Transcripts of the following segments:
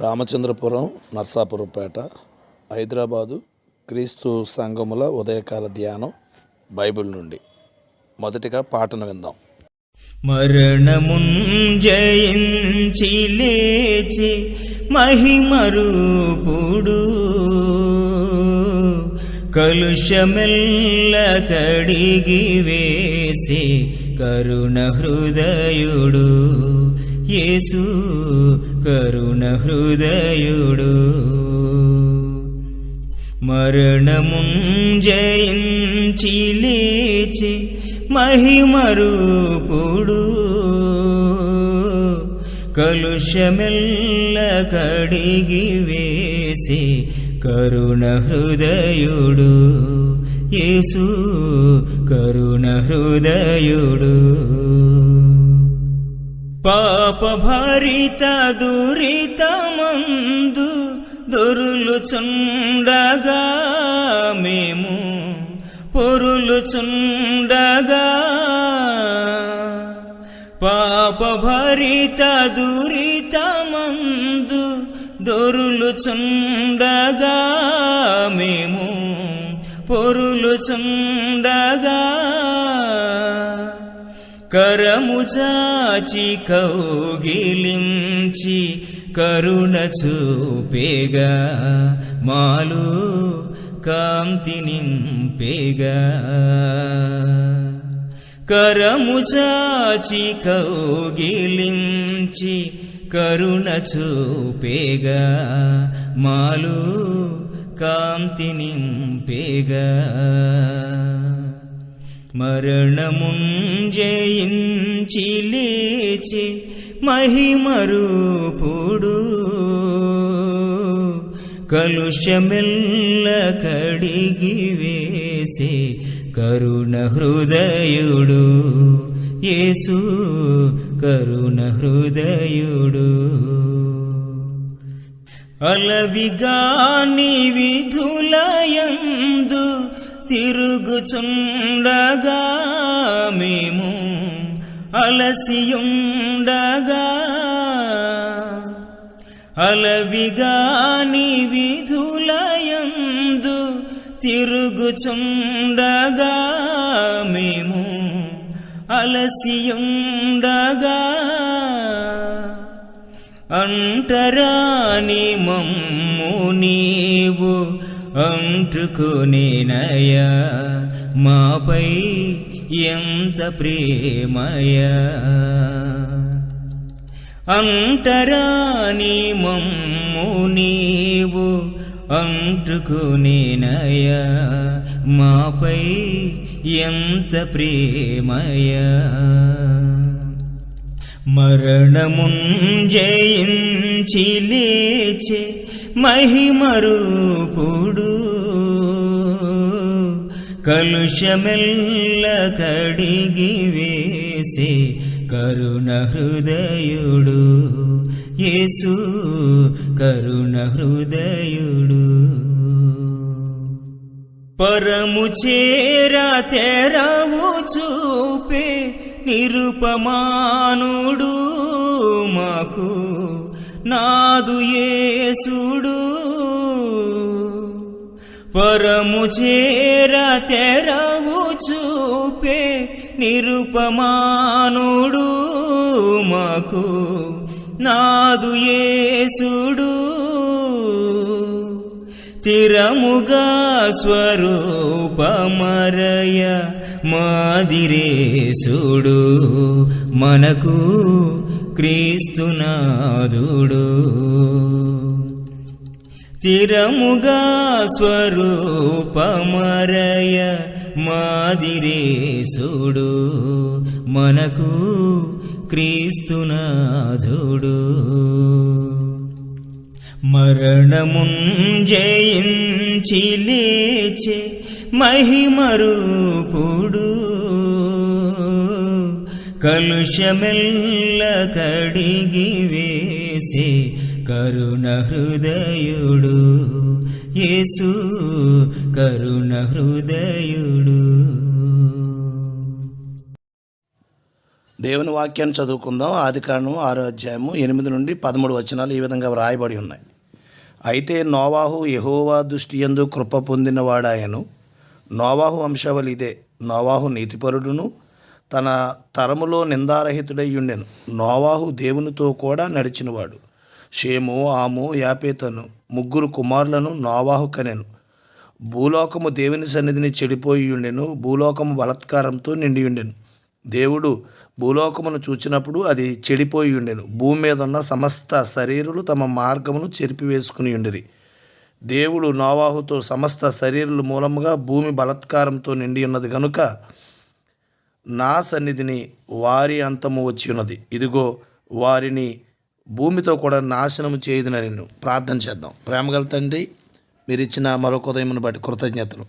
రామచంద్రపురం నర్సాపురంపేట హైదరాబాదు క్రీస్తు సంఘముల ఉదయకాల ధ్యానం బైబిల్ నుండి. మొదటిగా పాటను విందాం. మరణముంజయించి లేచి మహిమరూపుడు. కలుషమెల్ల కడిగి వేసి కరుణ హృదయుడు యేసు కరుణ హృదయుడు. మరణమున్ జయించి లేచి మహిమరూపుడు. కలుషమెల్ల కడిగి వేసి కరుణ హృదయుడు. యేసు కరుణ హృదయుడు. పాప భరిత దురితమందు దొరులుచుండగా మేము పొరులుచుండగా. పాప భరిత దురితమందు దొరులుచుండగా మేము పొరులుచుండగా. కరము చాచి కౌగిలించి కరుణ చూపేగా మాలు కాంతి నింపేగా. కరము చాచి కౌగిలించి కరుణ చూపేగా మాలు కాంతి నింపేగా. మరణమున్ లేచి మహిమరూపుడు కలుషమెల్ల కడిగి వేసి కరుణ హృదయుడు యేసు కరుణ హృదయుడు అలవిగాని విధులయందు తిరుగుచుండగా మేము అలసియుండగా. అలవిగాని విధులయందు తిరుగుచుండగా మేము అలసియుండగా. అంటరాని మమ్ము నీవు అంటుకునేనయా మాపై ఎంత ప్రేమయా అంటరాని మమ్ము నీవు అంటుకునేనయా మాపై ఎంత ప్రేమయా మరణముం జయించి లేచే మహిమరూపుడు. కలుషమెల్ల కడిగి వేసి కరుణ హృదయుడు. యేసు కరుణ హృదయుడు. పరము చేరా తెరవు చూపే నిరుపమానుడు మాకు. నాదు యేసుడు. పరము చేర తెరవు చూపే నిరుపమానుడు మాకు నాదు యేసుడు. తిరముగా స్వరూపమరయ మాదిరేశుడు మనకు క్రీస్తునాదుడు. తిరముగా స్వరూపమరయ మాదిరేశుడు మనకు క్రీస్తునాథుడు మరణమున్ జయించి లేచే మహిమరూపుడు. కలుషమెల్ల కడిగి వేసి కరుణ హృదయుడు. యేసు కరుణ హృదయుడు. దేవుని వాక్యాన్ని చదువుకుందాం. ఆది కాండం ఆరో అధ్యాయము ఎనిమిది నుండి పదమూడు వచనాలు ఈ విధంగా వ్రాయబడి ఉన్నాయి. అయితే నోవాహు యహోవా దృష్టి యందు కృప పొందినవాడాయను. నోవాహు వంశావళి ఇదే నోవాహు నీతిపరుడును. తన తరములో నిందారహితుడై ఉండెను నోవాహు దేవునితో కూడా నడిచినవాడు. షేము ఆము యాపేతను ముగ్గురు కుమారులను నోవాహు కనెను. భూలోకము దేవుని సన్నిధిని చెడిపోయి ఉండెను భూలోకము బలత్కారంతో నిండి ఉండెను దేవుడు భూలోకమును చూచినప్పుడు అది చెడిపోయి ఉండెను భూమి మీద ఉన్న సమస్త శరీరులు తమ మార్గమును చెరిపివేసుకుని ఉండిరి దేవుడు నోవాహుతో సమస్త శరీరుల మూలముగా భూమి బలత్కారంతో నిండి ఉన్నది గనుక నా సన్నిధిని వారి అంతము వచ్చి ఉన్నది. ఇదిగో వారిని భూమితో కూడా నాశనము చేయదున నేను ప్రార్థన చేద్దాం. ప్రేమగల తండ్రి మీరు ఇచ్చిన మరొక ఉదయమును బట్టి కృతజ్ఞతలు.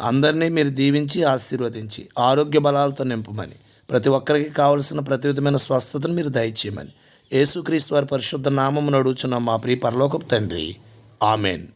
అందరినీ మీరు దీవించి ఆశీర్వదించి ఆరోగ్య బలాలతో నింపమని ప్రతి ఒక్కరికి కావలసిన ప్రతి విధమైన స్వస్థతను మీరు దయచేయమని. యేసుక్రీస్తు వారి పరిశుద్ధ నామమును అడుగుచున్న మా ప్రియ పరలోకపు తండ్రి Amen.